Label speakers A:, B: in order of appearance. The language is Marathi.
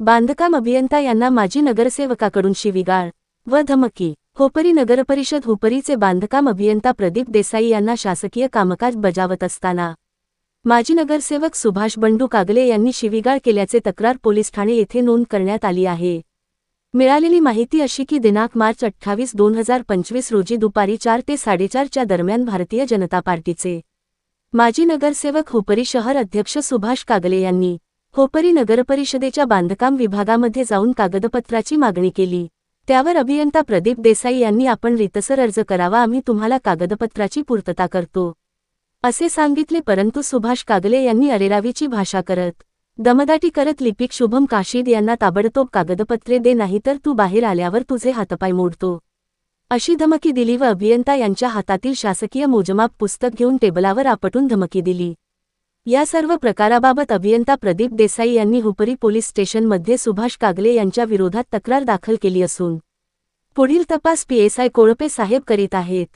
A: बांधकाम अभियंता यांना माजी नगरसेवकाकडून शिवीगाळ व धमकी. होपरी नगरपरिषद हुपरीचे बांधकाम अभियंता प्रदीप देसाई यांना शासकीय कामकाज बजावत असताना माजी नगरसेवक सुभाष बंडू कागले यांनी शिवीगाळ केल्याचे तक्रार पोलीस ठाणे येथे नोंद करण्यात आली आहे. मिळालेली माहिती अशी की दिनांक मार्च अठ्ठावीस दोन हजार पंचवीस रोजी दुपारी चार ते साडेचारच्या दरम्यान भारतीय जनता पार्टीचे माजी नगरसेवक होपरी शहर अध्यक्ष सुभाष कागले यांनी होपरी नगरपरिषदेच्या बांधकाम विभागामध्ये जाऊन कागदपत्राची मागणी केली. त्यावर अभियंता प्रदीप देसाई यांनी आपण रितसर अर्ज करावा आम्ही तुम्हाला कागदपत्राची पूर्तता करतो. असे सांगितले परंतु सुभाष कागले यांनी अरेरावीची भाषा करत दमदाटी करत लिपिक शुभम काशीद यांना ताबडतोब कागदपत्रे दे नाहीतर तू बाहेर आल्यावर तुझे हातपाय मोडतो. अशी धमकी दिली व अभियंता यांच्या हातातील शासकीय मोजमाप पुस्तक घेऊन टेबलावर आपटून धमकी दिली. या सर्व प्रकाराबाबत अभियंता प्रदीप देसाई यांनी हुपरी पोलीस स्टेशनमध्ये सुभाष कागले यांच्या विरोधात तक्रार दाखल केली असून पुढील तपास पीएसआय कोळपे साहेब करीत आहेत.